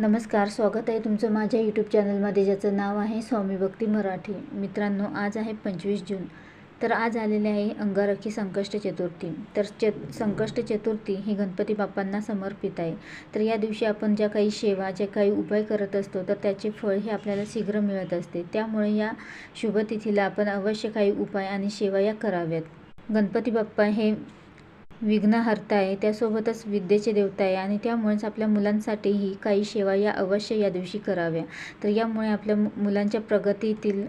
नमस्कार स्वागत आहे तुमचं माझ्या यूट्यूब चॅनलमध्ये ज्याचं नाव आहे स्वामी भक्ती मराठी. मित्रांनो आज आहे पंचवीस जून. तर आज आलेले आहे अंगारखी संकष्ट चतुर्थी. तर च संकष्ट चतुर्थी ही गणपती बाप्पांना समर्पित आहे. तर या दिवशी आपण ज्या काही सेवा जे काही उपाय करत असतो तर त्याचे फळ हे आपल्याला शीघ्र मिळत असते. त्यामुळे या शुभतिथीला आपण अवश्य काही उपाय आणि सेवा या कराव्यात. गणपती बाप्पा हे विघ्नहर्ता आहे त्यासोबतच विद्येचे देवता आहे आणि त्यामुळेच आपल्या मुलांसाठीही काही सेवा या अवश्य या दिवशी कराव्या. तर यामुळे आपल्या मुलांच्या प्रगतीतील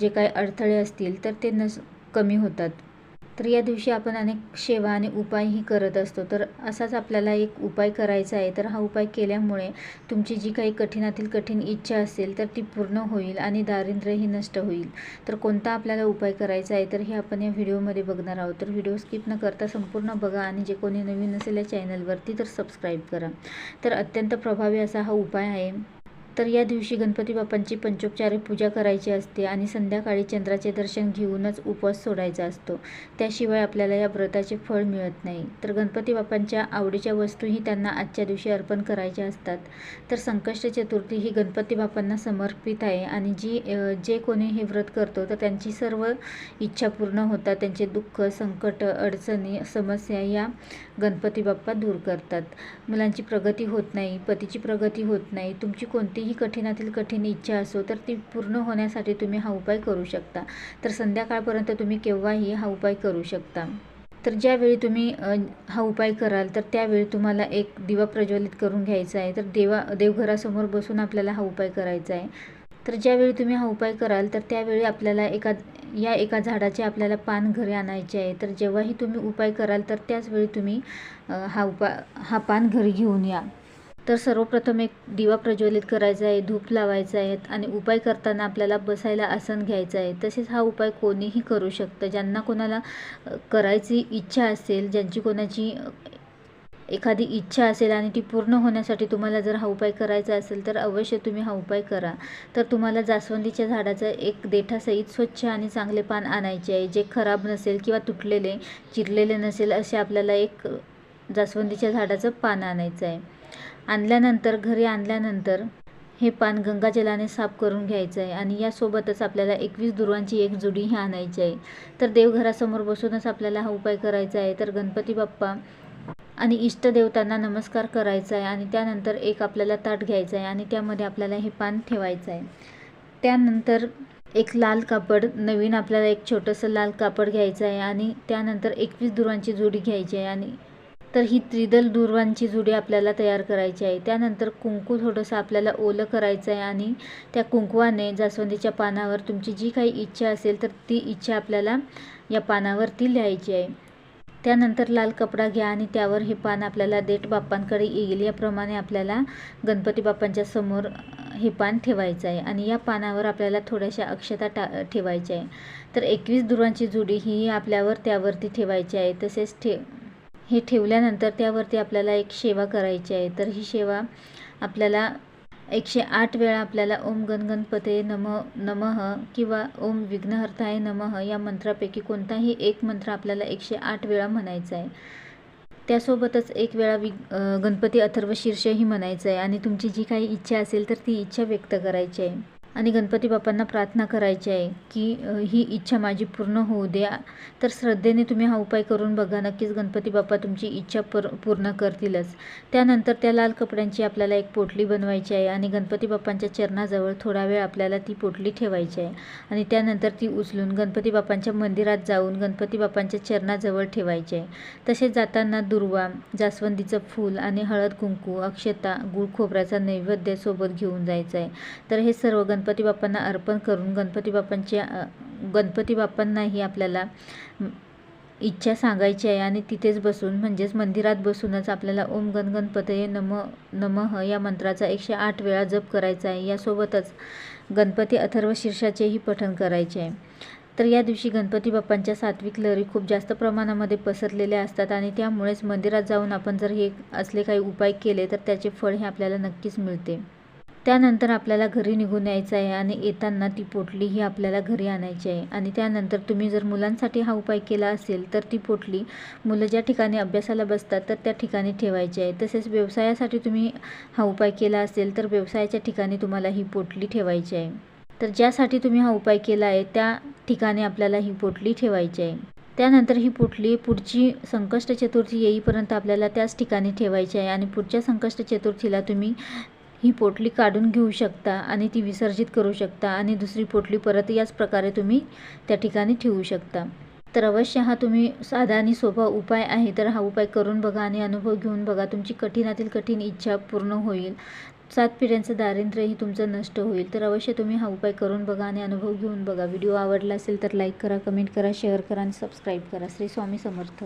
जे काही अडथळे असतील तर ते नस कमी होतात. तर या दिवशी आपण अनेक सेवा आणि उपायही करत असतो. तर असाच आपल्याला एक उपाय करायचा आहे. तर हा उपाय केल्यामुळे तुमची जी काही कठीणातील कठीण इच्छा असेल तर ती पूर्ण होईल आणि दारिद्र्यही नष्ट होईल. तर कोणता आपल्याला उपाय करायचा आहे तर हे आपण या व्हिडिओमध्ये बघणार आहोत. तर व्हिडिओ स्किप न करता संपूर्ण बघा आणि जे कोणी नवीन असेल या चॅनलवरती तर सबस्क्राईब करा. तर अत्यंत प्रभावी असा हा उपाय आहे. तर या दिवशी गणपती बाप्पांची पंचोपचारी पूजा करायची असते आणि संध्याकाळी चंद्राचे दर्शन घेऊनच उपवास सोडायचा असतो. त्याशिवाय आपल्याला या व्रताचे फळ मिळत नाही. तर गणपती बाप्पांच्या आवडीच्या वस्तूही त्यांना आजच्या दिवशी अर्पण करायच्या असतात. तर संकष्ट चतुर्थी ही गणपती बाप्पांना समर्पित आहे आणि जी जे कोणी हे व्रत करतो तर त्यांची सर्व इच्छा पूर्ण होतात. त्यांचे दुःख संकट अडचणी समस्या या गणपती बाप्पा दूर करतात. मुलांची प्रगती होत नाही पतीची प्रगती होत नाही. तुमची कोणतीही कोणतीही कठीणातील कठीण इच्छा असो तर ती पूर्ण होण्यासाठी तुम्ही हा उपाय करू शकता. तर संध्याकाळपर्यंत तुम्ही केव्हाही हा उपाय करू शकता. तर ज्यावेळी तुम्ही हा उपाय कराल तर त्यावेळी तुम्हाला एक दिवा प्रज्वलित करून घ्यायचा आहे. तर देवा देवघरासमोर बसून आपल्याला हा उपाय करायचा आहे. तर ज्यावेळी तुम्ही हा उपाय कराल तर त्यावेळी आपल्याला एका या एका झाडाचे आपल्याला पान घरी आणायचे आहे. तर जेव्हाही तुम्ही उपाय कराल तर त्याचवेळी तुम्ही हा उपाय हा पान घरी घेऊन या. तर सर्वप्रथम एक दिवा प्रज्वलित करायचा आहे धूप लावायचा आहे आणि उपाय करताना आपल्याला बसायला आसन घ्यायचं आहे. तसेच हा उपाय कोणीही करू शकतं. ज्यांना कोणाला करायची इच्छा असेल ज्यांची कोणाची एखादी इच्छा असेल आणि ती पूर्ण होण्यासाठी तुम्हाला जर हा उपाय करायचा असेल तर अवश्य तुम्ही हा उपाय करा. तर तुम्हाला जास्वंदीच्या झाडाचा एक देठासहित स्वच्छ आणि चांगले पान आणायचे आहे. जे खराब नसेल किंवा तुटलेले चिरलेले नसेल असे आपल्याला एक जास्वंदीच्या झाडाचं पान आणायचं आहे. आणल्यानंतर घरी आणल्यानंतर हे पान गंगाजलाने साफ करून घ्यायचं आहे आणि यासोबतच आपल्याला एकवीस दुर्वांची एक जुडी ही आणायची आहे. तर देवघरासमोर बसूनच आपल्याला हा उपाय करायचा आहे. तर गणपती बाप्पा आणि इष्टदेवतांना नमस्कार करायचा आहे आणि त्यानंतर एक आपल्याला ताट घ्यायचं आहे आणि त्यामध्ये आपल्याला हे पान ठेवायचं आहे. त्यानंतर एक लाल कापड नवीन आपल्याला एक छोटंसं लाल कापड घ्यायचं आहे आणि त्यानंतर एकवीस दुर्वांची जोडी घ्यायची आहे आणि तर ही त्रिदल दुर्वांची जुडी आपल्याला तयार करायची आहे. त्यानंतर कुंकू थोडंसं आपल्याला ओलं करायचं आहे आणि त्या कुंकवाने जास्वंदीच्या पानावर तुमची जी काही इच्छा असेल तर ती इच्छा आपल्याला या पानावरती लिहायची आहे. त्यानंतर लाल कपडा घ्या आणि त्यावर हे पान आपल्याला देठ बाप्पांकडे येईल. याप्रमाणे आपल्याला गणपती बाप्पांच्या समोर हे पान ठेवायचं आहे आणि या पानावर आपल्याला थोड्याशा अक्षता टा ठेवायच्या आहे. तर एकवीस दुर्वांची जुडी ही आपल्यावर त्यावरती ठेवायची आहे. तसेच ठे हे ठेवल्यानंतर त्यावरती आपल्याला एक सेवा करायची आहे. तर ही सेवा आपल्याला एकशे आठ वेळा आपल्याला ओम गणगणपते नम नमः किंवा ओम विघ्नहर्ताय नमः या मंत्रापैकी कोणताही एक मंत्र आपल्याला एकशे आठ वेळा म्हणायचा आहे. त्यासोबतच एक वेळा वि गणपती अथर्व शीर्षही म्हणायचं आहे. आणि तुमची जी काही इच्छा असेल तर ती इच्छा व्यक्त करायची आहे. आणि गणपती बाप्पांना प्रार्थना करायची आहे की ही इच्छा माझी पूर्ण होऊ द्या. तर श्रद्धेने तुम्ही हा उपाय करून बघा. नक्कीच गणपती बाप्पा तुमची इच्छा पर पूर्ण करतीलच. त्यानंतर त्या लाल कपड्यांची आपल्याला एक पोटली बनवायची आहे आणि गणपती बाप्पांच्या चरणाजवळ थोडा वेळ आपल्याला ती पोटली ठेवायची आहे. आणि त्यानंतर ती उचलून गणपती बाप्पांच्या मंदिरात जाऊन गणपती बाप्पांच्या चरणाजवळ ठेवायची आहे. तसेच जाताना दुर्वा जास्वंदीचं फूल आणि हळद कुंकू अक्षता गुळ खोबऱ्याचा नैवेद्य सोबत घेऊन जायचं आहे. तर हे सर्व गणपती गणपती बाप्पांना अर्पण करून गणपती बाप्पांच्या गणपती बाप्पांनाही आपल्याला इच्छा सांगायची आहे आणि तिथेच बसून म्हणजेच मंदिरात बसूनच आपल्याला ओम गण गणपतये नम नमः या मंत्राचा एकशे आठ वेळा जप करायचा आहे. यासोबतच गणपती अथर्व शीर्षाचेही पठण करायचे आहे. तर या दिवशी गणपती बाप्पांच्या सात्विक लहरी खूप जास्त प्रमाणामध्ये पसरलेल्या असतात आणि त्यामुळेच मंदिरात जाऊन आपण जर हे असले काही उपाय केले तर त्याचे फळ हे आपल्याला नक्कीच मिळते. त्यानंतर आपल्याला घरी निघून यायचं आहे आणि येताना ती पोटली ही आपल्याला घरी आणायची आहे. आणि त्यानंतर तुम्ही जर मुलांसाठी हा उपाय केला असेल तर ती पोटली मुलं ज्या ठिकाणी अभ्यासाला बसतात तर त्या ठिकाणी ठेवायची आहे. तसेच व्यवसायासाठी तुम्ही हा उपाय केला असेल तर व्यवसायाच्या ठिकाणी तुम्हाला ही पोटली ठेवायची आहे. तर ज्यासाठी तुम्ही हा उपाय केला आहे त्या ठिकाणी आपल्याला ही पोटली ठेवायची आहे. त्यानंतर ही पोटली पुढची संकष्ट चतुर्थी येईपर्यंत आपल्याला त्याच ठिकाणी ठेवायची आहे. आणि पुढच्या संकष्ट चतुर्थीला तुम्ही ही पोटली काढून घेऊ शकता आणि ती विसर्जित करू शकता आणि दुसरी पोटली परत याच प्रकारे तुम्ही त्या ठिकाणी ठेवू शकता. तर अवश्य हा तुम्ही साधा आणि सोपा उपाय आहे तर हा उपाय करून बघा आणि अनुभव घेऊन बघा. तुमची कठीणातील कठीण इच्छा पूर्ण होईल. सात पिढ्यांचं दारिद्र्यही तुमचं नष्ट होईल. तर अवश्य तुम्ही हा उपाय करून बघा आणि अनुभव घेऊन बघा. व्हिडिओ आवडला असेल तर लाईक करा कमेंट करा शेअर करा आणि सबस्क्राईब करा. श्री स्वामी समर्थ.